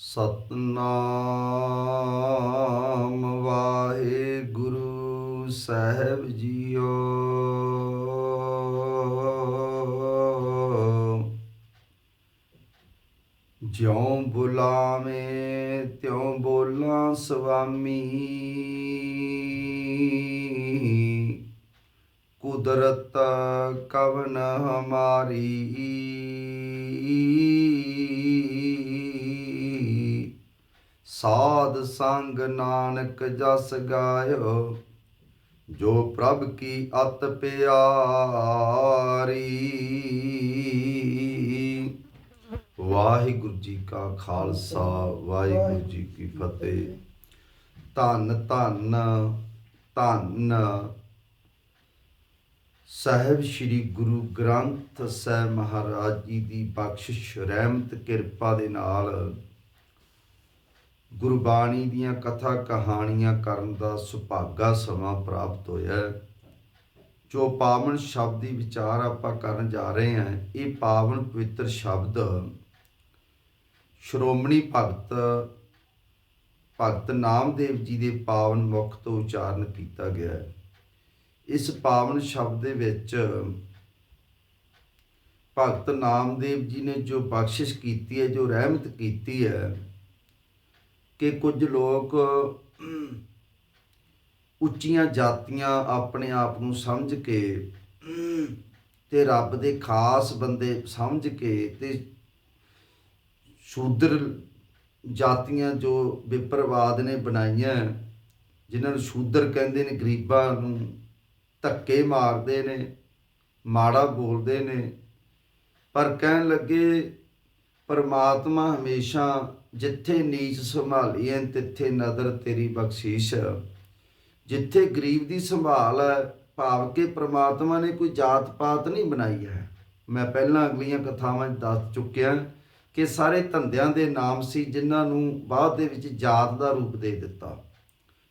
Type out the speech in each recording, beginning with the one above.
ਸਤਨਾਮ ਵਾਹਿਗੁਰੂ ਸਾਹਿਬ JIO. ਜਿਉ ਬੁਲਾਵੇਂ ਤਿਉ ਬੋਲਾਂ ਸੁਆਮੀ। ਕੁਦਰਤ ਕਵਨ ਹਮਾਰੀ। ਸਾਧ ਸੰਗ ਨਾਨਕ ਜਸ ਗਾਇਓ, ਜੋ ਪ੍ਰਭ ਕੀ ਅਤ ਪਿਆਰੀ। ਵਾਹਿਗੁਰੂ ਜੀ ਕਾ ਖਾਲਸਾ, ਵਾਹਿਗੁਰੂ ਜੀ ਕੀ ਫਤਿਹ। ਧੰਨ ਧੰਨ ਧੰਨ। ਸਾਹਿਬ ਸ੍ਰੀ ਗੁਰੂ ਗ੍ਰੰਥ ਸਾਹਿਬ ਮਹਾਰਾਜ ਜੀ ਦੀ ਬਖਸ਼ਿਸ਼, ਰਹਿਮਤ, ਕਿਰਪਾ ਦੇ ਨਾਲ ਗੁਰਬਾਣੀ ਦੀਆਂ ਕਥਾ ਕਹਾਣੀਆਂ ਕਰਨ ਦਾ ਸੁਭਾਗਾ ਸਮਾਂ ਪ੍ਰਾਪਤ ਹੋਇਆ ਜੋ ਪਾਵਨ ਸ਼ਬਦ ਦੀ ਵਿਚਾਰ ਆਪਾਂ ਕਰਨ ਜਾ ਰਹੇ ਹਾਂ, ਇਹ ਪਾਵਨ ਪਵਿੱਤਰ ਸ਼ਬਦ ਸ਼੍ਰੋਮਣੀ ਭਗਤ ਭਗਤ ਨਾਮਦੇਵ ਜੀ ਦੇ ਪਾਵਨ ਮੁਖ ਤੋਂ ਉਚਾਰਨ ਕੀਤਾ ਗਿਆ ਹੈ। ਇਸ ਪਾਵਨ ਸ਼ਬਦ ਦੇ ਵਿੱਚ ਭਗਤ ਨਾਮਦੇਵ ਜੀ ਨੇ ਜੋ ਬਖਸ਼ਿਸ਼ ਕੀਤੀ ਹੈ, ਜੋ ਰਹਿਮਤ ਕੀਤੀ ਹੈ ਕਿ ਕੁਝ ਲੋਕ ਉੱਚੀਆਂ ਜਾਤੀਆਂ ਆਪਣੇ ਆਪ ਨੂੰ ਸਮਝ ਕੇ ਤੇ ਰੱਬ ਦੇ ਖਾਸ ਬੰਦੇ ਸਮਝ ਕੇ ਤੇ ਸ਼ੂਦਰ ਜਾਤੀਆਂ ਜੋ ਵਿਪਰਵਾਦ ਨੇ ਬਣਾਈਆਂ, ਜਿਨ੍ਹਾਂ ਨੂੰ ਸ਼ੂਦਰ ਕਹਿੰਦੇ ਨੇ, ਗਰੀਬਾਂ ਨੂੰ ਧੱਕੇ ਮਾਰਦੇ ਨੇ, ਮਾੜਾ ਬੋਲਦੇ ਨੇ, ਪਰ ਕਹਿਣ ਲੱਗੇ ਪਰਮਾਤਮਾ ਹਮੇਸ਼ਾ ਜਿੱਥੇ ਨੀਚ ਸੰਭਾਲੀ ਹੈ ਤਿੱਥੇ ਨਦਰ ਤੇਰੀ ਬਖਸ਼ੀਸ਼। ਜਿੱਥੇ ਗਰੀਬ ਦੀ ਸੰਭਾਲ ਹੈ ਭਾਵ ਕਿ ਪ੍ਰਮਾਤਮਾ ਨੇ ਕੋਈ ਜਾਤ ਪਾਤ ਨਹੀਂ ਬਣਾਈ ਹੈ। ਮੈਂ ਪਹਿਲਾਂ ਅਗਲੀਆਂ ਕਥਾਵਾਂ 'ਚ ਦੱਸ ਚੁੱਕਿਆ ਕਿ ਸਾਰੇ ਧੰਦਿਆਂ ਦੇ ਨਾਮ ਸੀ ਜਿਨ੍ਹਾਂ ਨੂੰ ਬਾਅਦ ਦੇ ਵਿੱਚ ਜਾਤ ਦਾ ਰੂਪ ਦੇ ਦਿੱਤਾ।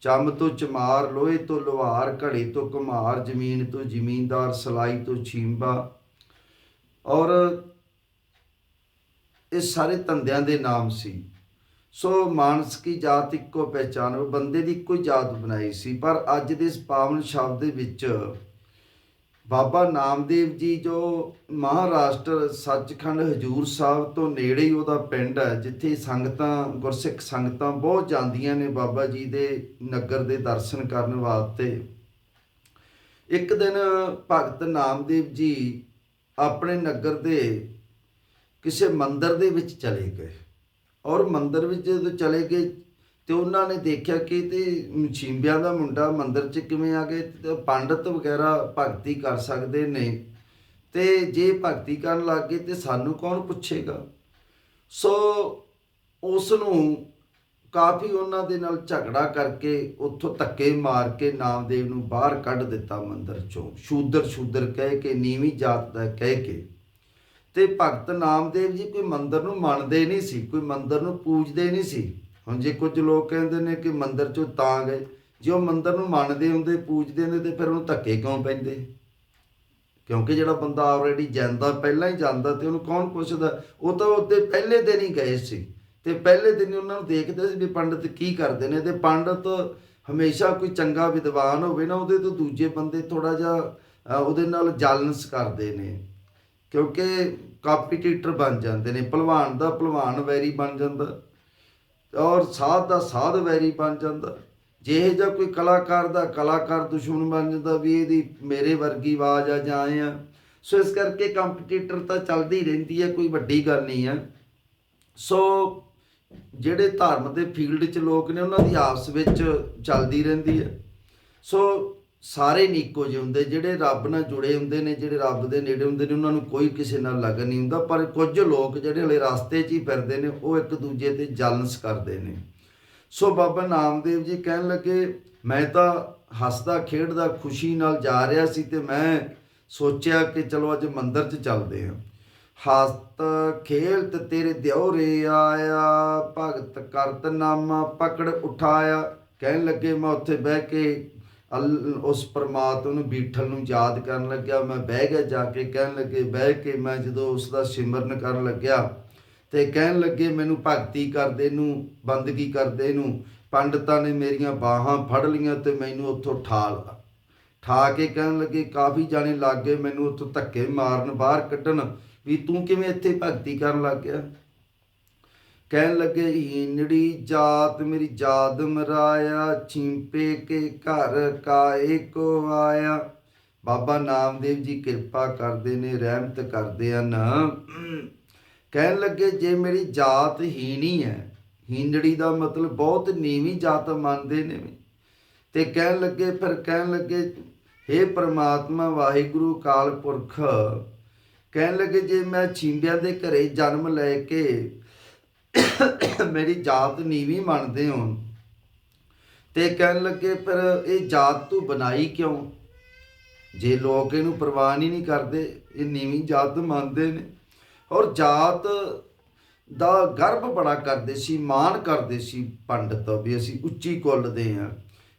ਚੰਮ ਤੋਂ ਚਮਾਰ, ਲੋਹੇ ਤੋਂ ਲੋਹਾਰ, ਘੜੇ ਤੋਂ ਕੁਮਾਰ ਜ਼ਮੀਨ ਤੋਂ ਜ਼ਮੀਂਦਾਰ ਸਲਾਈ ਤੋਂ ਛੀਂਬਾ। ਔਰ ਇਹ ਸਾਰੇ ਧੰਦਿਆਂ ਦੇ ਨਾਮ ਸੀ। ਸੋ ਮਾਨਸ ਕੀ ਜਾਤ ਇੱਕੋ ਪਹਿਚਾਨ ਬੰਦੇ ਦੀ ਇੱਕੋ ਹੀ ਜਾਤ ਬਣਾਈ ਸੀ। ਪਰ ਅੱਜ ਦੇ ਇਸ ਪਾਵਨ ਸ਼ਬਦ ਦੇ ਵਿੱਚ ਬਾਬਾ ਨਾਮਦੇਵ ਜੀ, ਜੋ ਮਹਾਰਾਸ਼ਟਰ ਸੱਚਖੰਡ ਹਜੂਰ ਸਾਹਿਬ ਤੋਂ ਨੇੜੇ ਹੀ ਉਹਦਾ ਪਿੰਡ ਹੈ, ਜਿੱਥੇ ਸੰਗਤਾਂ, ਗੁਰਸਿੱਖ ਸੰਗਤਾਂ ਬਹੁਤ ਜਾਂਦੀਆਂ ਨੇ ਬਾਬਾ ਜੀ ਦੇ ਨਗਰ ਦੇ ਦਰਸ਼ਨ ਕਰਨ ਵਾਸਤੇ। ਇੱਕ ਦਿਨ ਭਗਤ ਨਾਮਦੇਵ ਜੀ ਆਪਣੇ ਨਗਰ ਦੇ ਕਿਸੇ ਮੰਦਰ ਦੇ ਵਿੱਚ ਚਲੇ ਗਏ। ਔਰ ਮੰਦਰ ਵਿੱਚ ਜਦੋਂ ਚਲੇ ਗਏ ਤੇ ਉਹਨਾਂ ਨੇ ਦੇਖਿਆ ਕਿ ਤੇ ਮਛੀਂਬਿਆਂ ਦਾ ਮੁੰਡਾ ਮੰਦਰ 'ਚ ਕਿਵੇਂ ਆ ਗਏ ਤੇ ਪੰਡਤ ਵਗੈਰਾ ਭਗਤੀ ਕਰ ਸਕਦੇ ਨੇ। ਤੇ ਜੇ ਭਗਤੀ ਕਰਨ ਲੱਗ ਗਏ ਤੇ ਸਾਨੂੰ ਕੌਣ ਪੁੱਛੇਗਾ? ਸੋ ਉਸ ਨੂੰ ਕਾਫੀ ਉਹਨਾਂ ਦੇ ਨਾਲ ਝਗੜਾ ਕਰਕੇ ਉੱਥੋਂ ਧੱਕੇ ਮਾਰ ਕੇ ਨਾਮਦੇਵ ਨੂੰ ਬਾਹਰ ਕੱਢ ਦਿੱਤਾ ਮੰਦਰ ਚੋਂ। ਸ਼ੂਦਰ ਸ਼ੂਦਰ ਕਹਿ ਕੇ, ਨੀਵੀਂ ਜਾਤ ਦਾ ਕਹਿ ਕੇ। ਤੇ ਭਗਤ ਨਾਮਦੇਵ ਜੀ ਕੋਈ ਮੰਦਰ ਨੂੰ ਮੰਨਦੇ ਨਹੀਂ ਸੀ, ਕੋਈ ਮੰਦਰ ਨੂੰ ਪੂਜਦੇ ਨਹੀਂ ਸੀ। ਹੁਣ ਜੇ ਕੁਝ ਲੋਕ ਕਹਿੰਦੇ ਨੇ ਕਿ ਮੰਦਰ ਚੋਂ ਤਾਂ ਗਏ, ਜੇ ਉਹ ਮੰਦਰ ਨੂੰ ਮੰਨਦੇ ਹੁੰਦੇ, ਪੂਜਦੇ ਹੁੰਦੇ ਤੇ ਫਿਰ ਉਹਨੂੰ ਧੱਕੇ ਕਿਉਂ ਪੈਂਦੇ? ਕਿਉਂਕਿ ਜਿਹੜਾ ਬੰਦਾ ਆਲਰੇਡੀ ਜਾਂਦਾ, ਪਹਿਲਾਂ ਹੀ ਜਾਂਦਾ ਤੇ ਉਹਨੂੰ ਕੌਣ ਪੁੱਛਦਾ? ਉਹ ਤਾਂ ਉਹਦੇ ਪਹਿਲੇ ਦਿਨ ਹੀ ਗਏ ਸੀ। ਤੇ ਪਹਿਲੇ ਦਿਨ ਹੀ ਉਹਨਾਂ ਨੂੰ ਦੇਖਦੇ ਸੀ ਵੀ ਪੰਡਤ ਕੀ ਕਰਦੇ ਨੇ ਤੇ ਪੰਡਤ ਹਮੇਸ਼ਾ ਕੋਈ ਚੰਗਾ ਵਿਦਵਾਨ ਹੋਵੇ ਨਾ, ਉਹਦੇ ਤੋਂ ਦੂਜੇ ਬੰਦੇ ਥੋੜਾ ਜਿਹਾ ਉਹਦੇ ਨਾਲ ਜਾਲਨਸ ਕਰਦੇ ਨੇ। ਕਿਉਂਕਿ ਕੰਪੀਟੀਟਰ ਬਣ ਜਾਂਦੇ ਨੇ ਪਹਿਲਵਾਨ ਦਾ ਪਹਿਲਵਾਨ ਵੈਰੀ ਬਣ ਜਾਂਦਾ, ਔਰ ਸਾਧ ਦਾ ਸਾਧ ਵੈਰੀ ਬਣ ਜਾਂਦਾ। ਜੇ ਇਹ ਜਾਂ ਕੋਈ ਕਲਾਕਾਰ ਦਾ ਕਲਾਕਾਰ ਦੁਸ਼ਮਣ ਬਣ ਜਾਂਦਾ ਵੀ ਇਹਦੀ ਮੇਰੇ ਵਰਗੀ ਆਵਾਜ਼ ਆ ਜਾਂ ਆਏ ਆ। ਸੋ ਇਸ ਕਰਕੇ ਕੰਪੀਟੀਟਰ ਤਾਂ ਚੱਲਦੀ ਰਹਿੰਦੀ ਹੈ, ਕੋਈ ਵੱਡੀ ਗੱਲ ਨਹੀਂ ਹੈ। ਸੋ ਜਿਹੜੇ ਧਰਮ ਦੇ ਫੀਲਡ 'ਚ ਲੋਕ ਨੇ, ਉਹਨਾਂ ਦੀ ਆਪਸ ਵਿੱਚ ਚੱਲਦੀ ਰਹਿੰਦੀ ਹੈ। ਸੋ ਸਾਰੇ ਨਹੀਂ ਇੱਕੋ ਜਿਹੇ ਹੁੰਦੇ, ਜਿਹੜੇ ਰੱਬ ਨਾਲ ਜੁੜੇ ਹੁੰਦੇ ਨੇ, ਜਿਹੜੇ ਰੱਬ ਦੇ ਨੇੜੇ ਹੁੰਦੇ ਨੇ, ਉਹਨਾਂ ਨੂੰ ਕੋਈ ਕਿਸੇ ਨਾਲ ਲਗਨ ਨਹੀਂ ਹੁੰਦਾ, ਪਰ ਕੁਝ ਲੋਕ ਜਿਹੜੇ ਹਲੇ ਰਸਤੇ 'ਚ ਹੀ ਫਿਰਦੇ ਨੇ, ਉਹ ਇੱਕ ਦੂਜੇ ਤੇ ਜਲਨਸ ਕਰਦੇ ਨੇ। ਸੋ ਬਾਬਾ ਨਾਮਦੇਵ ਜੀ ਕਹਿਣ ਲੱਗੇ, ਮੈਂ ਤਾਂ ਹੱਸਦਾ, ਖੇਡਦਾ, ਖੁਸ਼ੀ ਨਾਲ ਜਾ ਰਿਹਾ ਸੀ ਤੇ ਮੈਂ ਸੋਚਿਆ ਕਿ ਚਲੋ ਅੱਜ ਮੰਦਿਰ 'ਚ ਚੱਲਦੇ ਹਾਂ। ਹਸਤ ਖੇਲਤ ਤੇਰੇ ਦਿਉਰੇ ਆਇਆ, ਭਗਤ ਕਰਤ ਨਾਮਾ ਪਕੜ ਉਠਾਇਆ। ਕਹਿਣ ਲੱਗੇ, ਮੈਂ ਉੱਥੇ ਬਹਿ ਕੇ ਉਸ ਪਰਮਾਤਮਾ ਨੂੰ ਬੀਠਲ ਨੂੰ ਯਾਦ ਕਰਨ ਲੱਗਿਆ। ਮੈਂ ਬਹਿ ਗਿਆ ਜਾ ਕੇ, ਕਹਿਣ ਲੱਗੇ, ਬਹਿ ਕੇ ਮੈਂ ਜਦੋਂ ਉਸ ਦਾ ਸਿਮਰਨ ਕਰਨ ਲੱਗਿਆ ਤੇ ਕਹਿਣ ਲੱਗੇ, ਮੈਨੂੰ ਭਗਤੀ ਕਰਦੇ ਨੂੰ ਬੰਦਗੀ ਕਰਦੇ ਨੂੰ ਪੰਡਤਾਂ ਨੇ ਮੇਰੀਆਂ ਬਾਹਾਂ ਫੜ ਲੀਆਂ ਤੇ ਮੈਨੂੰ ਉੱਥੋਂ ਠਾ ਲਿਆ ਠਾ ਕੇ ਕਹਿਣ ਲੱਗੇ, ਕਾਫੀ ਜਾਣੇ ਲੱਗ ਗਏ ਮੈਨੂੰ ਉੱਥੋਂ ਧੱਕੇ ਮਾਰਨ, ਬਾਹਰ ਕੱਢਣ। ਵੀ ਤੂੰ ਕਿਵੇਂ ਇੱਥੇ ਭਗਤੀ ਕਰਨ ਲੱਗ ਗਿਆ? ਕਹਿਣ ਲੱਗੇ ਹੀਨੜੀ ਜਾਤ ਮੇਰੀ ਜਾਦ ਮਰਾਇਆ ਛਿੰਪੇ ਕੇ ਘਰ ਕਾਏ ਕੋ ਆਇਆ ਬਾਬਾ ਨਾਮਦੇਵ ਜੀ ਕਿਰਪਾ ਕਰਦੇ ਨੇ, ਰਹਿਮਤ ਕਰਦੇ ਹਨ ਕਹਿਣ ਲੱਗੇ, ਜੇ ਮੇਰੀ ਜਾਤ ਹੀਣੀ ਹੈ ਹੀਨੜੀ ਦਾ ਮਤਲਬ ਬਹੁਤ ਨੀਵੀਂ ਜਾਤ ਮੰਨਦੇ ਨੇ ਵੀ। ਤੇ ਕਹਿਣ ਲੱਗੇ, ਫਿਰ ਕਹਿਣ ਲੱਗੇ हे ਪ੍ਰਮਾਤਮਾ, ਵਾਹਿਗੁਰੂ ਕਾਲ ਪੁਰਖ, ਕਹਿਣ ਲੱਗੇ, ਜੇ ਮੈਂ ਛਿੰਬਿਆਂ ਦੇ ਘਰੇ ਜਨਮ ਲੈ ਕੇ ਮੇਰੀ ਜਾਤ ਨੀਵੀਂ ਮੰਨਦੇ ਹੋ ਤੇ ਕਹਿਣ ਲੱਗੇ, ਪਰ ਇਹ ਜਾਤ ਤੂੰ ਬਣਾਈ ਕਿਉਂ? ਜੇ ਲੋਕ ਇਹਨੂੰ ਪ੍ਰਵਾਨ ਹੀ ਨਹੀਂ ਕਰਦੇ, ਇਹ ਨੀਵੀਂ ਜਾਤ ਮੰਨਦੇ ਨੇ। ਔਰ ਜਾਤ ਦਾ ਗਰਭ ਬੜਾ ਕਰਦੇ ਸੀ, ਮਾਣ ਕਰਦੇ ਸੀ ਪੰਡਤ, ਵੀ ਅਸੀਂ ਉੱਚੀ ਕੁੱਲ ਦੇ ਆ।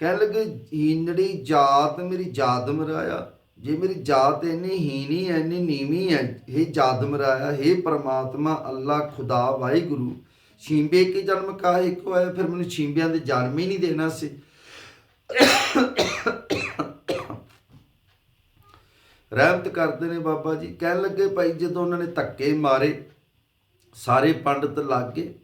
ਕਹਿਣ ਲੱਗੇ ਹੀਨੜੀ ਜਾਤ ਮੇਰੀ ਜਾਤ ਮਰਾਇਆ ਜੇ ਮੇਰੀ ਜਾਤ ਇੰਨੀ ਹੀਣੀ ਹੈ ਇੰਨੀ ਨੀਵੀਂ ਹੈ ਇਹ ਜਾਤ ਮਰਾਇਆ हे ਪ੍ਰਮਾਤਮਾ, ਅੱਲਾ, ਖੁਦਾ, ਵਾਹਿਗੁਰੂ, ਛੀਂਬੇ ਕੇ ਜਨਮ ਕਾਹੇ ਇੱਕ ਹੋਇਆ, ਫਿਰ ਮੈਨੂੰ ਛੀਂਬਿਆਂ ਦੇ ਜਨਮ ਹੀ ਨਹੀਂ ਦੇਣਾ ਸੀ। ਰਹਿਮਤ ਕਰਦੇ ਨੇ ਬਾਬਾ ਜੀ। ਕਹਿਣ ਲੱਗੇ ਭਾਈ, ਜਦੋਂ ਉਹਨਾਂ ਨੇ ਧੱਕੇ ਮਾਰੇ, ਸਾਰੇ ਪੰਡਤ ਲੱਗ ਗਏ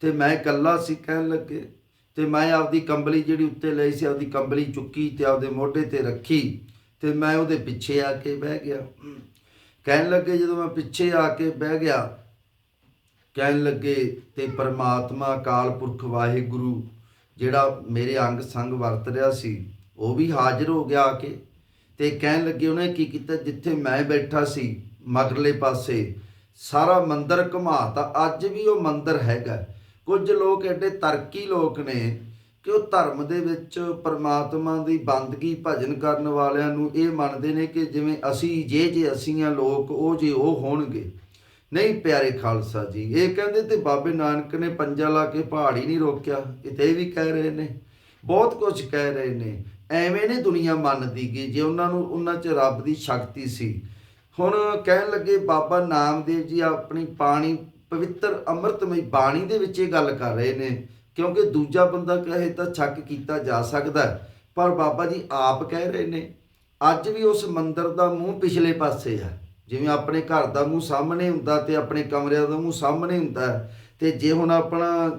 ਤੇ ਮੈਂ ਇਕੱਲਾ ਸੀ ਕਹਿਣ ਲੱਗੇ। ਤੇ ਮੈਂ ਆਪਦੀ ਕੰਬਲੀ ਜਿਹੜੀ ਉੱਤੇ ਲਈ ਸੀ, ਆਪਦੀ ਕੰਬਲੀ ਚੁੱਕੀ ਤੇ ਆਪਦੇ ਮੋਢੇ ਤੇ ਰੱਖੀ। ਤੇ ਮੈਂ ਉਹਦੇ ਪਿੱਛੇ ਆ ਕੇ ਬਹਿ ਗਿਆ। ਕਹਿਣ ਲੱਗੇ ਜਦੋਂ ਮੈਂ ਪਿੱਛੇ ਆ ਕੇ ਬਹਿ ਗਿਆ ਕਹਿਣ ਲੱਗੇ ਤੇ ਪਰਮਾਤਮਾ ਅਕਾਲ ਪੁਰਖ ਵਾਹਿਗੁਰੂ ਜਿਹੜਾ ਮੇਰੇ ਅੰਗ ਸੰਗ ਵਰਤ ਰਿਹਾ ਸੀ ਉਹ ਵੀ ਹਾਜ਼ਰ ਹੋ ਗਿਆ ਆ ਕੇ। ਤੇ ਕਹਿਣ ਲੱਗੇ ਉਹਨੇ ਕੀ ਕੀਤਾ? ਜਿੱਥੇ ਮੈਂ ਬੈਠਾ ਸੀ ਮਗਰਲੇ ਪਾਸੇ ਸਾਰਾ ਮੰਦਰ ਘੁਮਾਤਾ ਅੱਜ ਵੀ ਉਹ ਮੰਦਰ ਹੈਗਾ। ਕੁਝ ਲੋਕ ਐਡੇ ਤਰਕੀ ਲੋਕ ਨੇ ਕਿ ਉਹ ਧਰਮ ਦੇ ਵਿੱਚ ਪਰਮਾਤਮਾ ਦੀ ਬੰਦਗੀ ਭਜਨ ਕਰਨ ਵਾਲਿਆਂ ਨੂੰ ਇਹ ਮੰਨਦੇ ਨੇ ਕਿ ਜਿਵੇਂ ਅਸੀਂ, ਜੇ ਜੇ ਅਸੀਂ ਆ ਲੋਕ, ਉਹ ਜੇ ਉਹ ਹੋਣਗੇ। ਨਹੀਂ, ਪਿਆਰੇ ਖਾਲਸਾ ਜੀ, ਇਹ ਕਹਿੰਦੇ ਤੇ ਬਾਬੇ ਨਾਨਕ ਨੇ ਪੰਜਾ ਲਾ ਕੇ ਪਹਾੜ ਹੀ ਨਹੀਂ ਰੋਕਿਆ। ਇਹ ਤੇ ਵੀ ਕਹਿ ਰਹੇ ਨੇ, ਬਹੁਤ ਕੁਝ ਕਹਿ ਰਹੇ ਨੇ। ਐਵੇਂ ਨੇ ਦੁਨੀਆ ਮੰਨਦੀ ਗਈ ਜੇ ਉਹਨਾਂ ਨੂੰ, ਉਹਨਾਂ 'ਚ ਰੱਬ ਦੀ ਸ਼ਕਤੀ ਸੀ। ਹੁਣ ਕਹਿਣ ਲੱਗੇ ਬਾਬਾ ਨਾਮਦੇਵ ਜੀ ਆਪਣੀ ਬਾਣੀ ਪਵਿੱਤਰ ਅੰਮ੍ਰਿਤਮਈ ਬਾਣੀ ਦੇ ਵਿੱਚ ਇਹ ਗੱਲ ਕਰ ਰਹੇ ਨੇ। ਕਿਉਂਕਿ ਦੂਜਾ ਬੰਦਾ ਕਹੇ ਤਾਂ ਛੱਕ ਕੀਤਾ ਜਾ ਸਕਦਾ ਪਰ ਬਾਬਾ ਜੀ ਆਪ ਕਹਿ ਰਹੇ ਨੇ ਅੱਜ ਵੀ ਉਸ ਮੰਦਰ ਦਾ ਮੂੰਹ ਪਿਛਲੇ ਪਾਸੇ ਆ ਜਿਵੇਂ ਆਪਣੇ ਘਰ ਦਾ ਮੂੰਹ ਸਾਹਮਣੇ ਹੁੰਦਾ ਤੇ ਆਪਣੇ ਕਮਰਿਆਂ ਦਾ ਮੂੰਹ ਸਾਹਮਣੇ ਹੁੰਦਾ ਹੈ, ਤੇ ਜੇ ਹੁਣ ਆਪਣਾ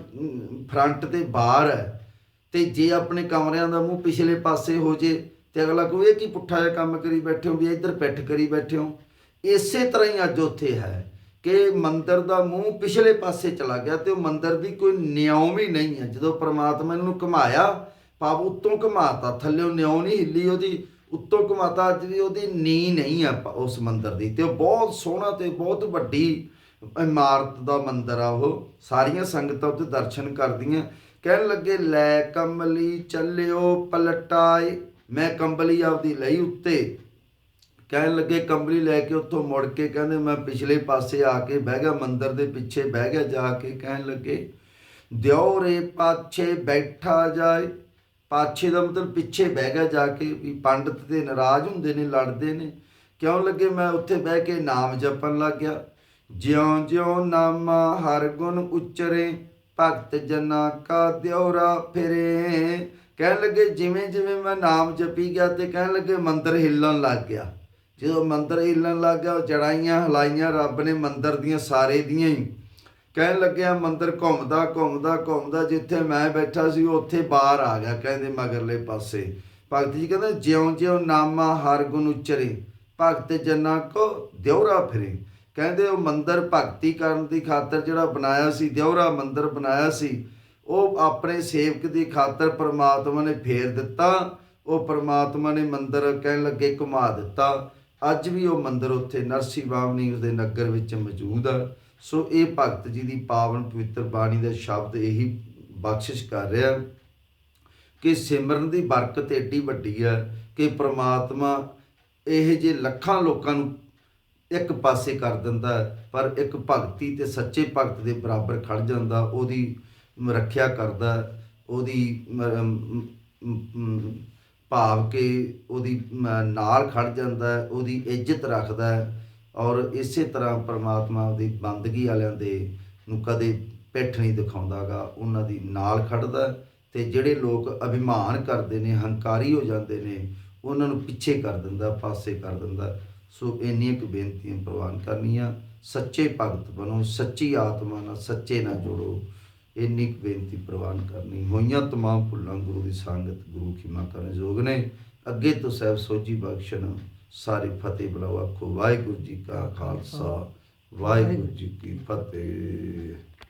ਫਰੰਟ ਤੇ ਬਾਹਰ ਹੈ ਤੇ ਜੇ ਆਪਣੇ ਕਮਰਿਆਂ ਦਾ ਮੂੰਹ ਪਿਛਲੇ ਪਾਸੇ ਹੋ ਜੇ ਤੇ ਅਗਲਾ ਕਹੇ ਇਹ ਕੀ ਪੁੱਠਾ ਜਿਹਾ ਕੰਮ ਕਰੀ ਬੈਠੇ ਹੋ ਵੀ ਇੱਧਰ ਪਿੱਠ ਕਰੀ ਬੈਠੇ ਹੋ। ਇਸੇ ਤਰ੍ਹਾਂ ਹੀ ਅੱਜ ਉੱਥੇ ਹੈ। ਕਿ ਮੰਦਰ ਦਾ ਮੂੰਹ ਪਿਛਲੇ ਪਾਸੇ ਚਲਾ ਗਿਆ ਤੇ ਉਹ ਮੰਦਰ ਦੀ ਕੋਈ ਨਿਉਂ ਵੀ ਨਹੀਂ ਹੈ। ਜਦੋਂ ਪ੍ਰਮਾਤਮਾ ਨੇ ਉਹਨੂੰ ਘੁਮਾਇਆ, ਪਾਪ ਉੱਤੋਂ ਘੁਮਾਤਾ, ਥੱਲੇੋਂ ਨਿਉਂ ਨਹੀਂ ਹਿੱਲੀ, ਉਹਦੀ ਉੱਤੋਂ ਘੁਮਾਤਾ ਅੱਜ ਵੀ ਉਹਦੀ ਨੀ ਨਹੀਂ ਆ ਉਸ ਮੰਦਰ ਦੀ। ਤੇ ਉਹ ਬਹੁਤ ਸੋਹਣਾ ਤੇ ਬਹੁਤ ਵੱਡੀ ਇਮਾਰਤ ਦਾ ਮੰਦਰ ਆ ਉਹ। ਸਾਰੀਆਂ ਸੰਗਤਾਂ ਉੱਤੇ ਦਰਸ਼ਨ ਕਰਦੀਆਂ। ਕਹਿਣ ਲੱਗੇ, ਲੈ ਕੰਬਲੀ ਚੱਲਿਓ, ਪਲਟਾਏ। ਮੈਂ ਕੰਬਲੀ ਆਪਦੀ ਲਈ ਉੱਤੇ ਕਹਿਣ ਲੱਗੇ, ਕੰਬਲੀ ਲੈ ਕੇ ਉੱਥੋਂ ਮੁੜ ਕੇ ਕਹਿੰਦੇ, ਮੈਂ ਪਿਛਲੇ ਪਾਸੇ ਆ ਕੇ ਬਹਿ ਗਿਆ, ਮੰਦਰ ਦੇ ਪਿੱਛੇ ਬਹਿ ਗਿਆ ਜਾ ਕੇ ਕਹਿਣ ਲੱਗੇ ਦਿਓਰੇ ਪਾਛੇ ਬੈਠਾ ਜਾਏ। ਪਾਛੇ ਦਾ ਮਤਲਬ ਪਿੱਛੇ ਬਹਿ ਗਿਆ ਜਾ ਕੇ, ਵੀ ਪੰਡਤ ਤੇ ਨਾਰਾਜ਼ ਹੁੰਦੇ ਨੇ, ਲੜਦੇ ਨੇ। ਕਿਉਂ ਲੱਗੇ? ਮੈਂ ਉੱਥੇ ਬਹਿ ਕੇ ਨਾਮ ਜਪਣ ਲੱਗ ਗਿਆ। ਜਿਉਂ ਜਿਉਂ ਨਾਮਾ ਹਰ ਗੁਣ ਉਚਰੇ, ਭਗਤ ਜਨਾ ਕਾ ਦਿਉਰਾ ਫਿਰੇ। ਕਹਿਣ ਲੱਗੇ, ਜਿਵੇਂ ਜਿਵੇਂ ਮੈਂ ਨਾਮ ਜਪੀ ਗਿਆ ਤੇ ਕਹਿਣ ਲੱਗੇ, ਮੰਦਰ ਹਿੱਲਣ ਲੱਗ ਗਿਆ। ਜਦੋਂ ਮੰਦਰ ਹਿੱਲਣ ਲੱਗ ਗਿਆ, ਉਹ ਚੜਾਈਆਂ ਹਲਾਈਆਂ ਰੱਬ ਨੇ ਮੰਦਰ ਦੀਆਂ ਸਾਰੇ ਦੀਆਂ ਹੀ। ਕਹਿਣ ਲੱਗਿਆ, ਮੰਦਰ ਘੁੰਮਦਾ ਘੁੰਮਦਾ ਘੁੰਮਦਾ, ਜਿੱਥੇ ਮੈਂ ਬੈਠਾ ਸੀ, ਉੱਥੇ ਬਾਹਰ ਆ ਗਿਆ। ਕਹਿੰਦੇ ਮਗਰਲੇ ਪਾਸੇ। ਭਗਤ ਜੀ ਕਹਿੰਦੇ ਜਿਉਂ ਜਿਉਂ ਨਾਮਾ ਹਰ ਗੁਣ ਉਚਰੇ, ਭਗਤ ਜਨਾਂ ਕੋ ਦਿਉਰਾ ਫਿਰੇ। ਕਹਿੰਦੇ, ਉਹ ਮੰਦਰ ਭਗਤੀ ਕਰਨ ਦੀ ਖਾਤਰ ਜਿਹੜਾ ਬਣਾਇਆ ਸੀ, ਦਿਉਰਾ ਮੰਦਰ ਬਣਾਇਆ ਸੀ, ਉਹ ਆਪਣੇ ਸੇਵਕ ਦੀ ਖਾਤਰ ਪ੍ਰਮਾਤਮਾ ਨੇ ਫੇਰ ਦਿੱਤਾ। ਉਹ ਪ੍ਰਮਾਤਮਾ ਨੇ ਮੰਦਰ ਕਹਿਣ ਲੱਗੇ ਘੁਮਾ ਦਿੱਤਾ। ਅੱਜ ਵੀ ਉਹ ਮੰਦਰ ਉੱਥੇ ਨਰਸੀ ਬਾਵਨੀ ਉਸਦੇ ਨਗਰ ਵਿੱਚ ਮੌਜੂਦ ਆ। ਸੋ ਇਹ ਭਗਤ ਜੀ ਦੀ ਪਾਵਨ ਪਵਿੱਤਰ ਬਾਣੀ ਦਾ ਸ਼ਬਦ ਇਹੀ ਬਖਸ਼ਿਸ਼ ਕਰ ਰਿਹਾ ਕਿ ਸਿਮਰਨ ਦੀ ਬਰਕਤ ਏਡੀ ਵੱਡੀ ਹੈ ਕਿ ਪ੍ਰਮਾਤਮਾ ਇਹ ਜੇ ਲੱਖਾਂ ਲੋਕਾਂ ਨੂੰ ਇੱਕ ਪਾਸੇ ਕਰ ਦਿੰਦਾ, ਪਰ ਇੱਕ ਭਗਤੀ ਤੇ ਸੱਚੇ ਭਗਤ ਦੇ ਬਰਾਬਰ ਖੜ ਜਾਂਦਾ, ਉਹਦੀ ਰੱਖਿਆ ਕਰਦਾ, ਉਹਦੀ ਭਾਵ ਕਿ ਉਹਦੀ ਨਾਲ ਖੜ ਜਾਂਦਾ ਉਹਦੀ ਇੱਜ਼ਤ ਰੱਖਦਾ ਔਰ ਇਸੇ ਤਰ੍ਹਾਂ ਪ੍ਰਮਾਤਮਾ ਦੀ ਬੰਦਗੀ ਵਾਲਿਆਂ ਦੇ ਨੂੰ ਕਦੇ ਪਿੱਠ ਨਹੀਂ ਦਿਖਾਉਂਦਾਗਾ, ਉਹਨਾਂ ਦੀ ਨਾਲ ਖੜਦਾ ਹੈ ਤੇ ਜਿਹੜੇ ਲੋਕ ਅਭਿਮਾਨ ਕਰਦੇ ਨੇ, ਹੰਕਾਰੀ ਹੋ ਜਾਂਦੇ ਨੇ, ਉਹਨਾਂ ਨੂੰ ਪਿੱਛੇ ਕਰ ਦਿੰਦਾ, ਪਾਸੇ ਕਰ ਦਿੰਦਾ ਸੋ ਇੰਨੀਆਂ ਕੁ ਬੇਨਤੀਆਂ ਪ੍ਰਵਾਨ ਕਰਨੀਆਂ, ਸੱਚੇ ਭਗਤ ਬਣੋ, ਸੱਚੀ ਆਤਮਾ ਨਾਲ ਸੱਚੇ ਨਾਲ ਜੁੜੋ। ਇੰਨੀ ਕੁ ਬੇਨਤੀ ਪ੍ਰਵਾਨ ਕਰਨੀ। ਹੋਈਆਂ ਤਮਾਮ ਭੁੱਲਾਂ ਗੁਰੂ ਦੀ ਸੰਗਤ, ਗੁਰੂ ਖਿਮਾ ਕਰਨ ਯੋਗ ਨੇ। ਅੱਗੇ ਤੋਂ ਸਹਿਬ ਸੋਜੀ ਬਖਸ਼ਣ, ਸਾਰੇ ਫਤਿਹ ਬੁਲਾਓ ਆਖੋ। ਵਾਹਿਗੁਰੂ ਜੀ ਕਾ ਖਾਲਸਾ, ਵਾਹਿਗੁਰੂ ਜੀ ਕੀ ਫਤਿਹ।